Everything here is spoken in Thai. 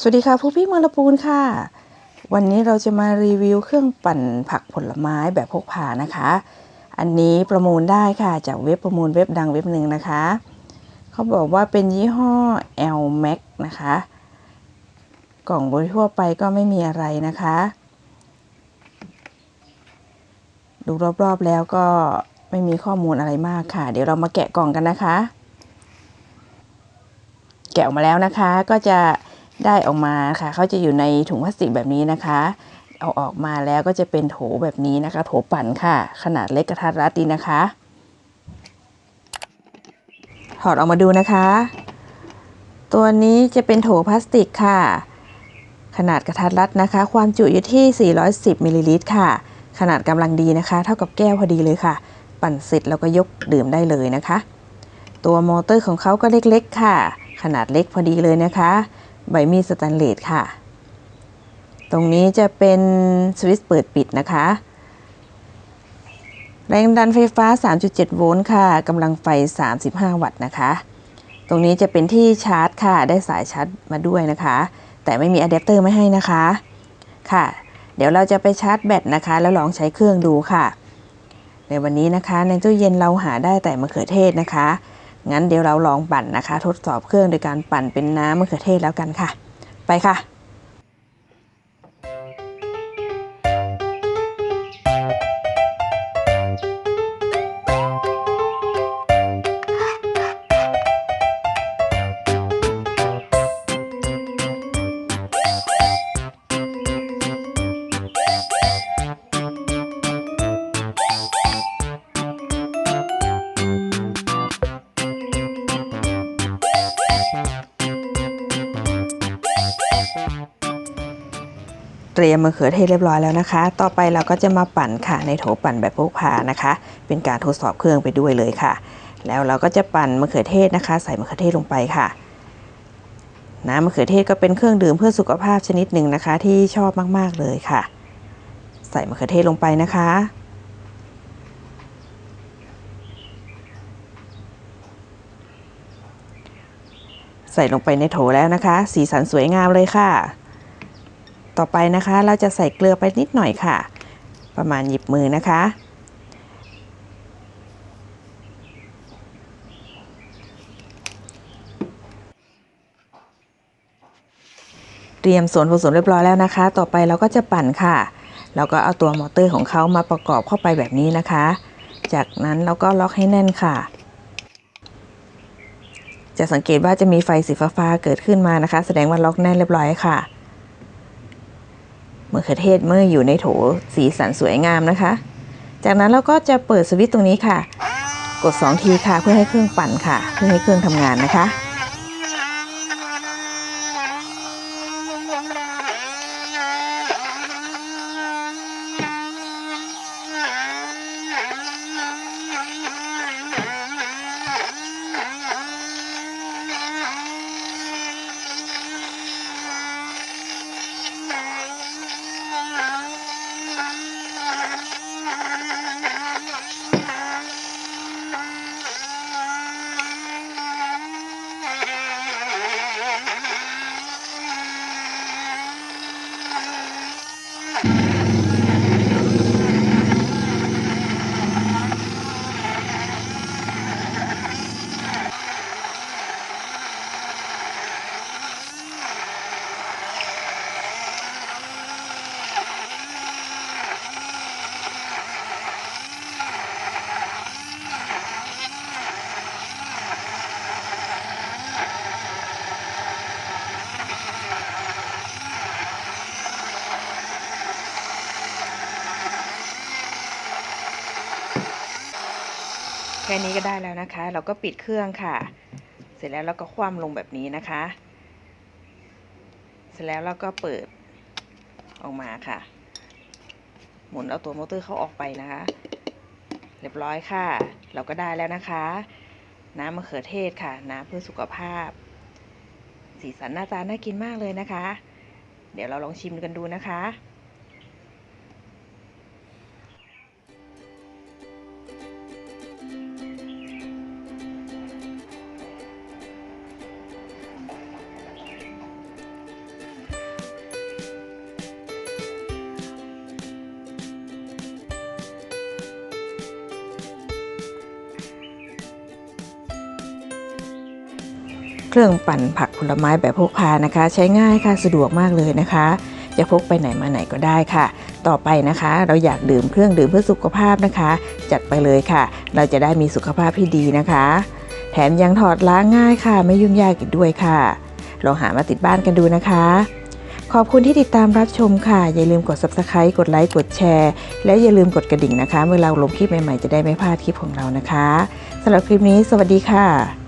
สวัสดีค่ะผู้พี่เมืองละปูนค่ะ วันนี้เราจะมารีวิวเครื่องปั่นผักผลไม้แบบพกพานะคะ อันนี้ประมูลได้ค่ะจากเว็บประมูลเว็บดังเว็บหนึ่งนะคะ เขาบอกว่าเป็นยี่ห้อ L Max นะคะ กล่องโดยทั่วไปก็ไม่มีอะไรนะคะ ดูรอบๆแล้วก็ไม่มีข้อมูลอะไรมากค่ะ เดี๋ยวเรามาแกะกล่องกันนะคะ แกะออกมาแล้วนะคะก็จะ ได้ออกมาค่ะเขาจะอยู่ในถุงพลาสติกแบบนี้นะคะ เอาออกมาแล้วก็จะเป็นโถแบบนี้นะคะ โถปั่นค่ะ ขนาดเล็กกระทัดรัดดีนะคะ ถอดออกมาดูนะคะ ตัวนี้จะเป็นโถพลาสติกค่ะ ขนาดกระทัดรัดนะคะ ความจุอยู่ที่ 410มิลลิลิตรค่ะ ขนาดกำลังดีนะคะ เท่ากับแก้วพอดีเลยค่ะ ปั่นเสร็จแล้วก็ยกดื่มได้เลยนะคะ ตัวมอเตอร์ของเขาก็เล็กๆ ค่ะ ขนาดเล็กพอดีเลยนะคะ ใบมีดสแตนเลสค่ะ ตรงนี้จะเป็นสวิตช์เปิดปิดนะคะ แรงดันไฟฟ้า 3.7 โวลต์ค่ะกำลังไฟ 35 วัตต์นะคะ ตรงนี้จะเป็นที่ชาร์จค่ะ ได้สายชาร์จมาด้วยนะคะ แต่ไม่มีอะแดปเตอร์ไม่ให้นะคะ ค่ะ เดี๋ยวเราจะไปชาร์จแบตนะคะ แล้วลองใช้เครื่องดูค่ะ ในวันนี้นะคะในตู้เย็นเราหาได้แต่มะเขือเทศนะคะ งั้นเดี๋ยวเราลองปั่นนะคะ ทดสอบเครื่องโดยการปั่นเป็นน้ำมะเขือเทศแล้วกันค่ะ ไปค่ะ เตรียมมะเขือเทศเรียบร้อยแล้วนะคะ ต่อไปเราก็จะมาปั่นค่ะในโถปั่นแบบพกพานะคะ เป็นการทดสอบเครื่องไปด้วยเลยค่ะ แล้วเราก็จะปั่นมะเขือเทศนะคะ ใส่มะเขือเทศลงไปค่ะน้ำมะเขือเทศก็เป็นเครื่องดื่มเพื่อสุขภาพชนิดหนึ่งนะคะ ที่ชอบมากๆเลยค่ะ ใส่มะเขือเทศลงไปนะคะ ใส่ลงไปในโถแล้วนะคะ สีสันสวยงามเลยค่ะ ต่อไปนะคะ เราจะใส่เกลือไปนิดหน่อยค่ะ ประมาณหยิบมือนะคะ เตรียมส่วนผสมเรียบร้อยแล้วนะคะ ต่อไปเราก็จะปั่นค่ะแล้วก็เอาตัวมอเตอร์ของเขามาประกอบเข้าไปแบบนี้นะคะ จากนั้นเราก็ล็อกให้แน่นค่ะ จะสังเกตว่าจะมีไฟสีฟ้าเกิดขึ้นมานะคะ แสดงว่าล็อกแน่นเรียบร้อยค่ะ มะเขือเทศเมื่ออยู่ในโถสีสันสวยงามนะคะ จากนั้นเราก็จะเปิดสวิตช์ตรงนี้ค่ะ กด 2 ทีค่ะเพื่อให้เครื่องปั่นค่ะ เพื่อให้เครื่องทำงานนะคะ ค่นี้ก็ได้แล้วนะคะ เราก็ปิดเครื่องค่ะ เสร็จแล้วเราก็คว่ำลงแบบนี้นะคะ เสร็จแล้วเราก็เปิดออกมาค่ะ หมุนเอาตัวมอเตอร์เข้าออกไปนะคะ เรียบร้อยค่ะ เราก็ได้แล้วนะคะ น้ำมะเขือเทศค่ะ น้ำเพื่อสุขภาพ สีสันหน้าตาน่ากินมากเลยนะคะ เดี๋ยวเราลองชิมกันดูนะคะ เครื่องปั่นผักผลไม้แบบพกพานะคะ ใช้ง่ายค่ะสะดวกมากเลยนะคะ จะพกไปไหนมาไหนก็ได้ค่ะ ต่อไปนะคะ เราอยากดื่มเครื่องดื่มเพื่อสุขภาพนะคะ จัดไปเลยค่ะ เราจะได้มีสุขภาพที่ดีนะคะ แถมยังถอดล้างง่ายค่ะ ไม่ยุ่งยากอีกด้วยค่ะลองหามาติดบ้านกันดูนะคะ ขอบคุณที่ติดตามรับชมค่ะ อย่าลืมกด subscribe กดไลค์กดแชร์ และอย่าลืมกดกระดิ่งนะคะ เมื่อเราลงคลิปใหม่ๆจะได้ไม่พลาดคลิปของเรานะคะสำหรับคลิปนี้ สวัสดีค่ะ